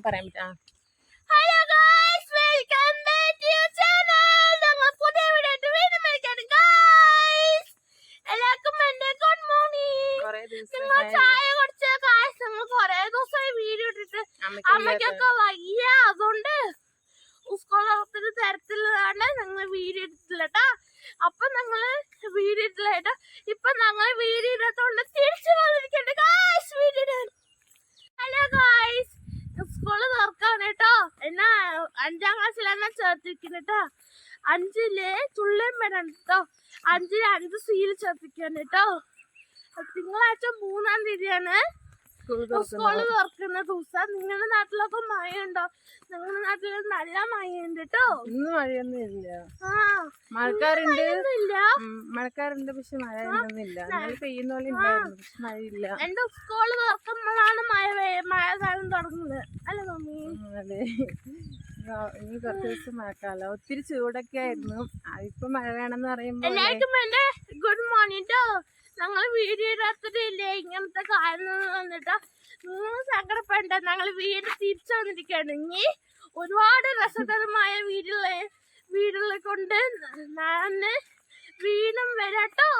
അങ്ങനെ പറയാൻ പറ്റും. Hello guys welcome back to channel ഞങ്ങൾ പുതിയ വീഡിയോ ആയിട്ട് വീണ്ടും വരികയാണ് ഗായ്സ് എല്ലാവർക്കും എന്റെ ഗുഡ് മോർണിംഗ് നിങ്ങൾ ചായ കുടിച്ച? ഗായ്സ് നമ്മൾ കൊറേ ദിവസമായി വീഡിയോ ഇട്ടിട്ട് അമ്മയ്ക്കൊക്കെ വയ്യ. അതുകൊണ്ട് സ്കൂളത്തിന് തരത്തിലാണ് ഞങ്ങൾ വീഡിയോ ഇട്ടിട്ടില്ല കേട്ടോ. അപ്പൊ ഞങ്ങൾ വീഡിയോ ഇട്ടില്ല കേട്ടോ. ഇപ്പൊ ഞങ്ങൾ വീഡിയോ ഇടാത്തോണ്ട് തിരിച്ചു വന്നിരിക്കണ്ട് ഗായ്സ് വീഡിയോ ഇടാൻ ഹലോ ഗായ്സ് സ്കൂൾ തുറക്കാണ് കേട്ടോ. എന്നാ അഞ്ചാം ക്ലാസ്സിലാണ് ചേർത്തിരിക്കുന്നത് കേട്ടോ. അഞ്ചിൽ തുള്ളിയും വരണം കേട്ടോ. അഞ്ചിൽ അഞ്ച് സീൽ ചേർത്തിക്കാണ് കേട്ടോ. തിങ്കളാഴ്ച മൂന്നാം തീയതിയാണ്. സ്കൂൾ തുറക്കുന്ന ദിവസം. നിങ്ങളുടെ നാട്ടിലൊക്കെ മഴ ഉണ്ടോ നിങ്ങളുടെ നാട്ടിൽ നല്ല മഴയുണ്ട് കേട്ടോ. ഇന്ന് മഴയൊന്നും ഇല്ല. ഇല്ല ഉം, മഴക്കാറുണ്ട് പക്ഷെ മഴ എന്നാലും പെയ്യുന്ന പോലെ ഉണ്ടായിരുന്നു പക്ഷെ മഴയില്ല. എന്റെ സ്കൂൾ തുറക്കുമ്പോഴാണ് മഴ പെയ്യ കാലം തുടങ്ങുന്നത്. അല്ല മമ്മി? ഇനി കുറച്ച് ദിവസം മഴക്കാലം. ഒത്തിരി ചൂടൊക്കെ ആയിരുന്നു. ഇപ്പൊ മഴ വേണമെന്ന് പറയുമ്പോ ഗുഡ് മോർണിംഗ് ട്ടോ. ഞങ്ങൾ വീഡിയോ ഇടാത്തതില്ലേ? ഇങ്ങനത്തെ കാര്യം വന്നിട്ടോ നിങ്ങൾ സങ്കടപ്പെടണ്ട. ഞങ്ങൾ വീട് തിരിച്ചു വന്നിരിക്കുകയാണ് ഇനി ഒരുപാട് രസകരമായ വീടുകളെ വീടുകളെ കൊണ്ട് ഞാൻ വീണ്ടും വരാട്ടോ.